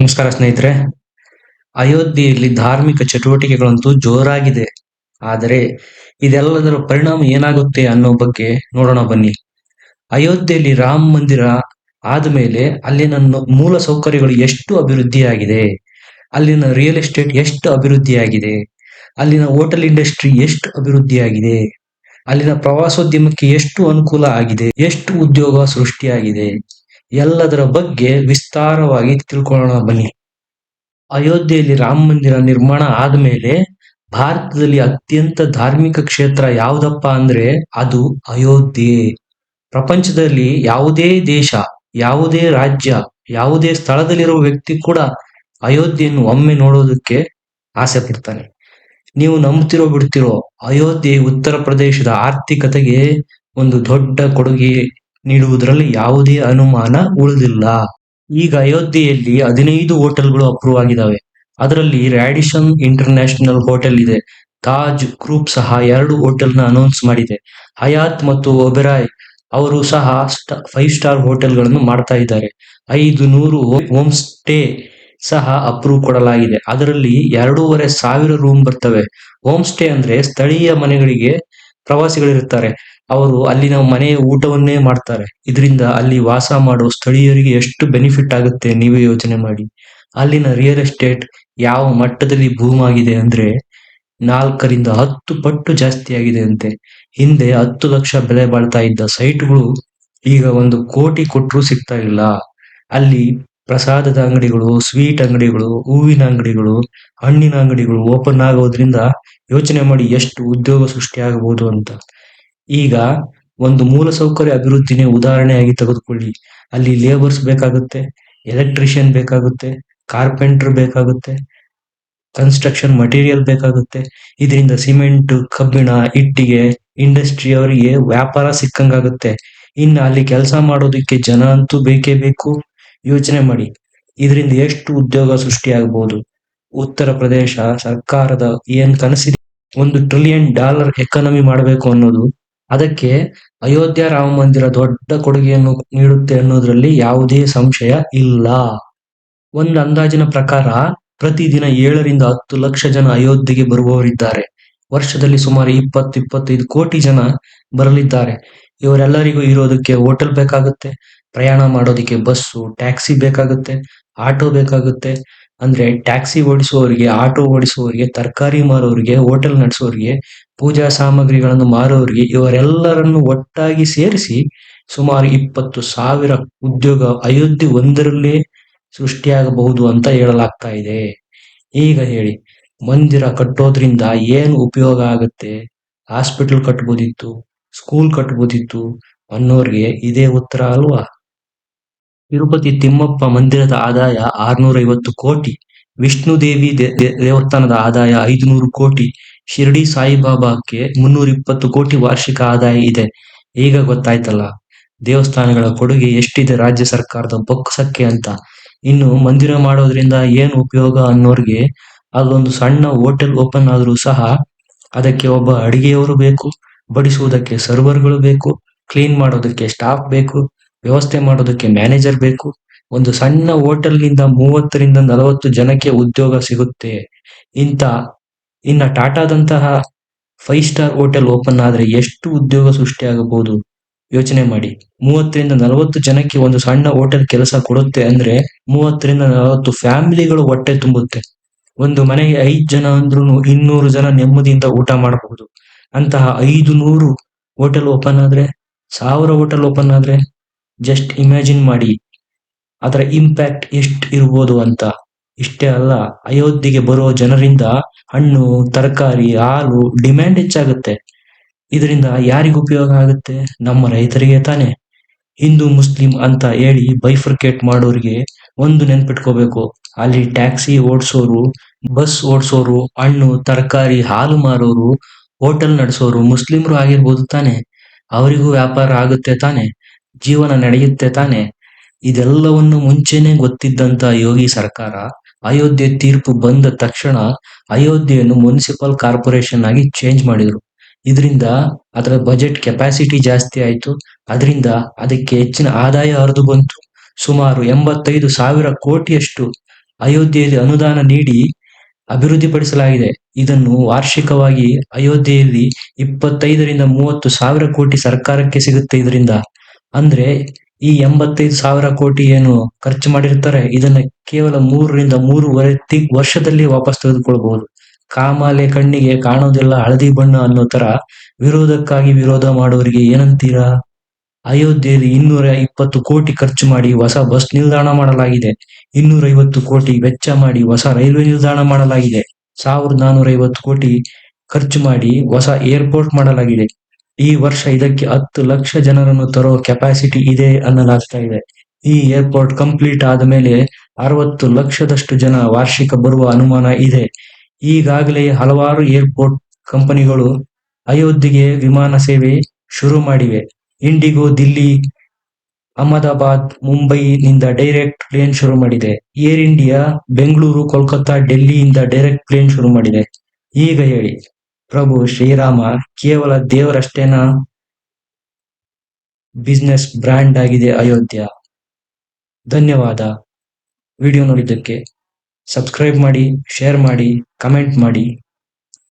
ನಮಸ್ಕಾರ ಸ್ನೇಹಿತರೆ. ಅಯೋಧ್ಯೆಯಲ್ಲಿ ಧಾರ್ಮಿಕ ಚಟುವಟಿಕೆಗಳಂತೂ ಜೋರಾಗಿದೆ. ಆದರೆ ಇದೆಲ್ಲದರ ಪರಿಣಾಮ ಏನಾಗುತ್ತೆ ಅನ್ನೋ ಬಗ್ಗೆ ನೋಡೋಣ ಬನ್ನಿ. ಅಯೋಧ್ಯೆಯಲ್ಲಿ ರಾಮ ಮಂದಿರ ಆದಮೇಲೆ ಅಲ್ಲಿನ ಮೂಲ ಸೌಕರ್ಯಗಳು ಎಷ್ಟು ಅಭಿವೃದ್ಧಿಯಾಗಿದೆ. ಅಲ್ಲಿನ ರಿಯಲ್ ಎಸ್ಟೇಟ್ ಎಷ್ಟು ಅಭಿವೃದ್ಧಿಯಾಗಿದೆ. ಅಲ್ಲಿನ ಹೋಟೆಲ್ ಇಂಡಸ್ಟ್ರಿ ಎಷ್ಟು ಅಭಿವೃದ್ಧಿಯಾಗಿದೆ. ಅಲ್ಲಿನ ಪ್ರವಾಸೋದ್ಯಮಕ್ಕೆ ಎಷ್ಟು ಅನುಕೂಲ ಆಗಿದೆ. ಎಷ್ಟು ಉದ್ಯೋಗ ಸೃಷ್ಟಿಯಾಗಿದೆ. ಎಲ್ಲದರ ಬಗ್ಗೆ ವಿಸ್ತಾರವಾಗಿ ತಿಳ್ಕೊಳ್ಳೋಣ ಬನ್ನಿ. ಅಯೋಧ್ಯೆಯಲ್ಲಿ ರಾಮ ಮಂದಿರ ನಿರ್ಮಾಣ ಆದ್ಮೇಲೆ ಭಾರತದಲ್ಲಿ ಅತ್ಯಂತ ಧಾರ್ಮಿಕ ಕ್ಷೇತ್ರ ಯಾವ್ದಪ್ಪ ಅಂದ್ರೆ ಅದು ಅಯೋಧ್ಯೆ. ಪ್ರಪಂಚದಲ್ಲಿ ಯಾವುದೇ ದೇಶ, ಯಾವುದೇ ರಾಜ್ಯ, ಯಾವುದೇ ಸ್ಥಳದಲ್ಲಿರುವ ವ್ಯಕ್ತಿ ಕೂಡ ಅಯೋಧ್ಯೆಯನ್ನು ಒಮ್ಮೆ ನೋಡೋದಕ್ಕೆ ಆಸೆ ಪಡ್ತಾನೆ. ನೀವು ನಂಬ್ತಿರೋ ಬಿಡ್ತಿರೋ ಅಯೋಧ್ಯೆ ಉತ್ತರ ಪ್ರದೇಶದ ಆರ್ಥಿಕತೆಗೆ ಒಂದು ದೊಡ್ಡ ಕೊಡುಗೆ ನೀಡುವುದರಲ್ಲಿ ಯಾವುದೇ ಅನುಮಾನ ಉಳಿದಿಲ್ಲ. ಈಗ ಅಯೋಧ್ಯೆಯಲ್ಲಿ ಹದಿನೈದು ಹೋಟೆಲ್ಗಳು ಅಪ್ರೂವ್ ಆಗಿದ್ದಾವೆ ಅದರಲ್ಲಿ ರ್ಯಾಡಿಷನ್ ಇಂಟರ್ನ್ಯಾಷನಲ್ ಹೋಟೆಲ್ ಇದೆ. ತಾಜ್ ಗ್ರೂಪ್ ಸಹ ಎರಡು ಹೋಟೆಲ್ನ ಅನೌನ್ಸ್ ಮಾಡಿದೆ. ಹಯಾತ್ ಮತ್ತು ಒಬೆರಾಯ್ ಅವರು ಸಹ ಫೈವ್ ಸ್ಟಾರ್ ಹೋಟೆಲ್ಗಳನ್ನು ಮಾಡ್ತಾ ಇದ್ದಾರೆ. ಐದು ನೂರು ಹೋಮ್ ಸ್ಟೇ ಸಹ ಅಪ್ರೂವ್ ಕೊಡಲಾಗಿದೆ. ಅದರಲ್ಲಿ ಎರಡೂವರೆ ಸಾವಿರ ರೂಮ್ ಬರ್ತವೆ. ಹೋಮ್ ಸ್ಟೇ ಅಂದ್ರೆ ಸ್ಥಳೀಯ ಮನೆಗಳಿಗೆ ಪ್ರವಾಸಿಗಳಿರುತ್ತಾರೆ. ಅವರು ಅಲ್ಲಿನ ಮನೆಯ ಊಟವನ್ನೇ ಮಾಡ್ತಾರೆ. ಇದರಿಂದ ಅಲ್ಲಿ ವಾಸ ಮಾಡುವ ಸ್ಥಳೀಯರಿಗೆ ಎಷ್ಟು ಬೆನಿಫಿಟ್ ಆಗುತ್ತೆ ನೀವೇ ಯೋಚನೆ ಮಾಡಿ. ಅಲ್ಲಿನ ರಿಯಲ್ ಎಸ್ಟೇಟ್ ಯಾವ ಮಟ್ಟದಲ್ಲಿ ಭೂಮ್ ಆಗಿದೆ ಅಂದ್ರೆ ನಾಲ್ಕರಿಂದ ಹತ್ತು ಪಟ್ಟು ಜಾಸ್ತಿ ಆಗಿದೆ ಅಂತೆ. ಹಿಂದೆ ಹತ್ತು ಲಕ್ಷ ಬೆಲೆ ಬಾಳ್ತಾ ಇದ್ದ ಸೈಟ್ಗಳು ಈಗ ಒಂದು ಕೋಟಿ ಕೊಟ್ಟರು ಸಿಗ್ತಾ ಇಲ್ಲ. ಅಲ್ಲಿ ಪ್ರಸಾದದ ಅಂಗಡಿಗಳು ಸ್ವೀಟ್ ಅಂಗಡಿಗಳು, ಹೂವಿನ ಅಂಗಡಿಗಳು, ಹಣ್ಣಿನ ಅಂಗಡಿಗಳು ಓಪನ್ ಆಗೋದ್ರಿಂದ ಯೋಚನೆ ಮಾಡಿ ಎಷ್ಟು ಉದ್ಯೋಗ ಸೃಷ್ಟಿ ಆಗಬಹುದು ಅಂತ. ಈಗ ಒಂದು ಮೂಲ ಸೌಕರ್ಯ ಅಭಿವೃದ್ಧಿನೇ ಉದಾಹರಣೆಯಾಗಿ ತೆಗೆದುಕೊಳ್ಳಿ. ಅಲ್ಲಿ ಲೇಬರ್ಸ್ ಬೇಕಾಗುತ್ತೆ ಎಲೆಕ್ಟ್ರಿಷಿಯನ್ ಬೇಕಾಗುತ್ತೆ ಕಾರ್ಪೆಂಟರ್ ಬೇಕಾಗುತ್ತೆ ಕನ್ಸ್ಟ್ರಕ್ಷನ್ ಮಟೀರಿಯಲ್ ಬೇಕಾಗುತ್ತೆ. ಇದರಿಂದ ಸಿಮೆಂಟ್ ಕಬ್ಬಿಣ, ಇಟ್ಟಿಗೆ ಇಂಡಸ್ಟ್ರಿ ಅವರಿಗೆ ವ್ಯಾಪಾರ ಸಿಕ್ಕಂಗಾಗುತ್ತೆ. ಇನ್ನು ಅಲ್ಲಿ ಕೆಲಸ ಮಾಡೋದಕ್ಕೆ ಜನ ಅಂತೂ ಬೇಕೇ ಬೇಕು. ಯೋಚನೆ ಮಾಡಿ. ಇದರಿಂದ ಎಷ್ಟು ಉದ್ಯೋಗ ಸೃಷ್ಟಿಯಾಗಬಹುದು? ಉತ್ತರ ಪ್ರದೇಶ ಸರ್ಕಾರದ ಏನ್ ಕನಸಿದೆ? ಒಂದು ಟ್ರಿಲಿಯನ್ ಡಾಲರ್ ಎಕಾನಮಿ ಮಾಡಬೇಕು ಅನ್ನೋದು. ಅದಕ್ಕೆ ಅಯೋಧ್ಯ ರಾಮ ಮಂದಿರ ದೊಡ್ಡ ಕೊಡುಗೆಯನ್ನು ನೀಡುತ್ತೆ ಅನ್ನೋದ್ರಲ್ಲಿ ಯಾವುದೇ ಸಂಶಯ ಇಲ್ಲ. ಒಂದು ಅಂದಾಜಿನ ಪ್ರಕಾರ ಪ್ರತಿದಿನ ಏಳರಿಂದ ಹತ್ತು ಲಕ್ಷ ಜನ ಅಯೋಧ್ಯೆಗೆ ಬರುವವರಿದ್ದಾರೆ. ವರ್ಷದಲ್ಲಿ ಸುಮಾರು ಇಪ್ಪತ್ತು, ಇಪ್ಪತ್ತೈದು ಕೋಟಿ ಜನ ಬರಲಿದ್ದಾರೆ. ಇವರೆಲ್ಲರಿಗೂ ಇರೋದಕ್ಕೆ ಹೋಟೆಲ್ ಬೇಕಾಗುತ್ತೆ. ಪ್ರಯಾಣ ಮಾಡೋದಕ್ಕೆ ಬಸ್ಸು, ಟ್ಯಾಕ್ಸಿ ಬೇಕಾಗುತ್ತೆ, ಆಟೋ ಬೇಕಾಗುತ್ತೆ. ಅಂದ್ರೆ ಟ್ಯಾಕ್ಸಿ ಓಡಿಸುವವರಿಗೆ, ಆಟೋ ಓಡಿಸುವವರಿಗೆ, ತರಕಾರಿ ಮಾರೋರಿಗೆ, ಹೋಟೆಲ್ ನಡೆಸೋರಿಗೆ, ಪೂಜಾ ಸಾಮಗ್ರಿಗಳನ್ನು ಮಾರೋರಿಗೆ ಇವರೆಲ್ಲರನ್ನು ಒಟ್ಟಾಗಿ ಸೇರಿಸಿ ಸುಮಾರು ಇಪ್ಪತ್ತು ಸಾವಿರ ಉದ್ಯೋಗ ಅಯೋಧ್ಯೆ ಒಂದರಲ್ಲೇ ಸೃಷ್ಟಿಯಾಗಬಹುದು ಅಂತ ಹೇಳಲಾಗ್ತಾ ಇದೆ. ಈಗ ಹೇಳಿ, ಮಂದಿರ ಕಟ್ಟೋದ್ರಿಂದ ಏನು ಉಪಯೋಗ ಆಗುತ್ತೆ? ಹಾಸ್ಪಿಟಲ್ ಕಟ್ಬೋದಿತ್ತು, ಸ್ಕೂಲ್ ಕಟ್ಬೋದಿತ್ತು ಅನ್ನೋರಿಗೆ ಇದೇ ಉತ್ತರ ಅಲ್ವಾ? ತಿರುಪತಿ ತಿಮ್ಮಪ್ಪ ಮಂದಿರದ ಆದಾಯ ಆರ್ನೂರ ಐವತ್ತು ಕೋಟಿ. ವಿಷ್ಣು ದೇವಿ ದೇವಸ್ಥಾನದ ಆದಾಯ ಐದುನೂರು ಕೋಟಿ. ಶಿರಡಿ ಸಾಯಿಬಾಬಾಕ್ಕೆ ಮುನ್ನೂರ ಇಪ್ಪತ್ತು ಕೋಟಿ ವಾರ್ಷಿಕ ಆದಾಯ ಇದೆ. ಈಗ ಗೊತ್ತಾಯ್ತಲ್ಲ, ದೇವಸ್ಥಾನಗಳ ಕೊಡುಗೆ ಎಷ್ಟಿದೆ ರಾಜ್ಯ ಸರ್ಕಾರದ ಬೊಕ್ಕಸಕ್ಕೆ ಅಂತ. ಇನ್ನು ಮಂದಿರ ಮಾಡೋದ್ರಿಂದ ಏನು ಉಪಯೋಗ ಅನ್ನೋರ್ಗೆ ಅಲ್ಲೊಂದು ಸಣ್ಣ ಹೋಟೆಲ್ ಓಪನ್ ಆದ್ರೂ ಸಹ ಅದಕ್ಕೆ ಒಬ್ಬ ಅಡಿಗೆಯವರು ಬೇಕು, ಬಡಿಸುವುದಕ್ಕೆ ಸರ್ವರ್ಗಳು ಬೇಕು, ಕ್ಲೀನ್ ಮಾಡೋದಕ್ಕೆ ಸ್ಟಾಫ್ ಬೇಕು ವ್ಯವಸ್ಥೆ ಮಾಡೋದಕ್ಕೆ ಮ್ಯಾನೇಜರ್ ಬೇಕು. ಒಂದು ಸಣ್ಣ ಹೋಟೆಲ್ನಿಂದ ಮೂವತ್ತರಿಂದ ನಲವತ್ತು ಜನಕ್ಕೆ ಉದ್ಯೋಗ ಸಿಗುತ್ತೆ. ಇಂತ ಇನ್ನ ಟಾಟಾದಂತಹ ಫೈವ್ ಸ್ಟಾರ್ ಹೋಟೆಲ್ ಓಪನ್ ಆದ್ರೆ ಎಷ್ಟು ಉದ್ಯೋಗ ಸೃಷ್ಟಿಯಾಗಬಹುದು ಯೋಚನೆ ಮಾಡಿ. ಮೂವತ್ತರಿಂದ ನಲವತ್ತು ಜನಕ್ಕೆ ಒಂದು ಸಣ್ಣ ಹೋಟೆಲ್ ಕೆಲಸ ಕೊಡುತ್ತೆ ಅಂದ್ರೆ ಮೂವತ್ತರಿಂದ ನಲವತ್ತು ಫ್ಯಾಮಿಲಿಗಳು ಹೊಟ್ಟೆ ತುಂಬುತ್ತೆ. ಒಂದು ಮನೆಗೆ ಐದ್ ಜನ ಅಂದ್ರೂ ಇನ್ನೂರು ಜನ ನೆಮ್ಮದಿಯಿಂದ ಊಟ ಮಾಡಬಹುದು. ಅಂತಹ ಐದು ನೂರು ಹೋಟೆಲ್ ಓಪನ್ ಆದ್ರೆ, ಸಾವಿರ ಹೋಟೆಲ್ ಓಪನ್ ಆದ್ರೆ ಜಸ್ಟ್ ಇಮ್ಯಾಜಿನ್ ಮಾಡಿ ಅದರ ಇಂಪ್ಯಾಕ್ಟ್ ಎಷ್ಟು ಇರ್ಬೋದು ಅಂತ. ಇಷ್ಟೇ ಅಲ್ಲ, ಅಯೋಧ್ಯೆಗೆ ಬರೋ ಜನರಿಂದ ಹಣ್ಣು, ತರಕಾರಿ, ಹಾಲು ಡಿಮ್ಯಾಂಡ್ ಹೆಚ್ಚಾಗುತ್ತೆ. ಇದರಿಂದ ಯಾರಿಗ ಉಪಯೋಗ ಆಗುತ್ತೆ? ನಮ್ಮ ರೈತರಿಗೆ ತಾನೆ. ಹಿಂದೂ, ಮುಸ್ಲಿಂ ಅಂತ ಹೇಳಿ ಬೈಫರ್ಕೇಟ್ ಮಾಡೋರಿಗೆ ಒಂದು ನೆನ್ಪಿಟ್ಕೋಬೇಕು. ಅಲ್ಲಿ ಟ್ಯಾಕ್ಸಿ ಓಡಿಸೋರು ಬಸ್ ಓಡಿಸೋರು, ಹಣ್ಣು, ತರಕಾರಿ, ಹಾಲು ಮಾರೋರು ಹೋಟೆಲ್ ನಡೆಸೋರು ಮುಸ್ಲಿಮರು ಆಗಿರ್ಬೋದು ತಾನೆ. ಅವರಿಗೂ ವ್ಯಾಪಾರ ಆಗುತ್ತೆ ತಾನೆ. ಜೀವನ ನಡೆಯುತ್ತೆ ತಾನೆ. ಇದೆಲ್ಲವನ್ನು ಮುಂಚೆನೆ ಗೊತ್ತಿದ್ದಂತ ಯೋಗಿ ಸರ್ಕಾರ ಅಯೋಧ್ಯೆ ತೀರ್ಪು ಬಂದ ತಕ್ಷಣ ಅಯೋಧ್ಯೆಯನ್ನು ಮುನ್ಸಿಪಲ್ ಕಾರ್ಪೊರೇಷನ್ ಆಗಿ ಚೇಂಜ್ ಮಾಡಿದ್ರು. ಇದರಿಂದ ಅದರ ಬಜೆಟ್ ಕೆಪಾಸಿಟಿ ಜಾಸ್ತಿ ಆಯ್ತು. ಅದರಿಂದ ಅದಕ್ಕೆ ಹೆಚ್ಚಿನ ಆದಾಯ ಹರಿದು ಬಂತು. ಸುಮಾರು ಎಂಬತ್ತೈದು ಸಾವಿರ ಕೋಟಿಯಷ್ಟು ಅಯೋಧ್ಯೆಯಲ್ಲಿ ಅನುದಾನ ನೀಡಿ ಅಭಿವೃದ್ಧಿಪಡಿಸಲಾಗಿದೆ. ಇದನ್ನು ವಾರ್ಷಿಕವಾಗಿ ಅಯೋಧ್ಯೆಯಲ್ಲಿ ಇಪ್ಪತ್ತೈದರಿಂದ ಮೂವತ್ತು ಸಾವಿರ ಕೋಟಿ ಸರ್ಕಾರಕ್ಕೆ ಸಿಗುತ್ತೆ ಇದರಿಂದ. ಅಂದ್ರೆ ಈ ಎಂಬತ್ತೈದು ಸಾವಿರ ಕೋಟಿ ಏನು ಖರ್ಚು ಮಾಡಿರ್ತಾರೆ, ಇದನ್ನ ಕೇವಲ ಮೂರರಿಂದ ಮೂರುವರೆ ತಿ ವರ್ಷದಲ್ಲಿ ವಾಪಸ್ ತೆಗೆದುಕೊಳ್ಬಹುದು. ಕಾಮಾಲೆ ಕಣ್ಣಿಗೆ ಕಾಣೋದಿಲ್ಲ ಹಳದಿ ಬಣ್ಣ ಅನ್ನೋ ತರ ವಿರೋಧಕ್ಕಾಗಿ ವಿರೋಧ ಮಾಡೋರಿಗೆ ಏನಂತೀರಾ? ಅಯೋಧ್ಯೆಯಲ್ಲಿ ಇನ್ನೂರ ಇಪ್ಪತ್ತು ಕೋಟಿ ಖರ್ಚು ಮಾಡಿ ಹೊಸ ಬಸ್ ನಿಲ್ದಾಣ ಮಾಡಲಾಗಿದೆ. ಇನ್ನೂರ ಐವತ್ತು ಕೋಟಿ ವೆಚ್ಚ ಮಾಡಿ ಹೊಸ ರೈಲ್ವೆ ನಿಲ್ದಾಣ ಮಾಡಲಾಗಿದೆ. ಸಾವಿರದ ನಾನೂರ ಐವತ್ತು ಕೋಟಿ ಖರ್ಚು ಮಾಡಿ ಹೊಸ ಏರ್ಪೋರ್ಟ್ ಮಾಡಲಾಗಿದೆ. ಈ ವರ್ಷ ಇದಕ್ಕೆ ಹತ್ತು ಲಕ್ಷ ಜನರನ್ನು ತರೋ ಕೆಪಾಸಿಟಿ ಇದೆ ಅನ್ನಲಾಗ್ತಾ ಇದೆ. ಈ ಏರ್ಪೋರ್ಟ್ ಕಂಪ್ಲೀಟ್ ಆದ ಮೇಲೆ ಅರವತ್ತು ಲಕ್ಷದಷ್ಟು ಜನ ವಾರ್ಷಿಕ ಬರುವ ಅನುಮಾನ ಇದೆ. ಈಗಾಗಲೇ ಹಲವಾರು ಏರ್ಪೋರ್ಟ್ ಕಂಪನಿಗಳು ಅಯೋಧ್ಯೆಗೆ ವಿಮಾನ ಸೇವೆ ಶುರು ಮಾಡಿವೆ. ಇಂಡಿಗೋ, ದಿಲ್ಲಿ, ಅಹಮದಾಬಾದ್, ಮುಂಬೈನಿಂದ ಡೈರೆಕ್ಟ್ ಪ್ಲೇನ್ ಶುರು ಮಾಡಿದೆ. ಏರ್ ಇಂಡಿಯಾ, ಬೆಂಗಳೂರು, ಕೋಲ್ಕತ್ತಾ, ಡೆಲ್ಲಿಯಿಂದ ಡೈರೆಕ್ಟ್ ಪ್ಲೇನ್ ಶುರು ಮಾಡಿದೆ. ಈಗ ಹೇಳಿ. ಪ್ರಭು ಶ್ರೀರಾಮ ಕೇವಲ ದೇವರಷ್ಟೇನಾ? ಬಿಸ್ನೆಸ್ ಬ್ರ್ಯಾಂಡ್ ಆಗಿದೆ ಅಯೋಧ್ಯ. ಧನ್ಯವಾದ. ವಿಡಿಯೋ ನೋಡಿದ್ದಕ್ಕೆ ಸಬ್ಸ್ಕ್ರೈಬ್ ಮಾಡಿ ಶೇರ್ ಮಾಡಿ ಕಮೆಂಟ್ ಮಾಡಿ.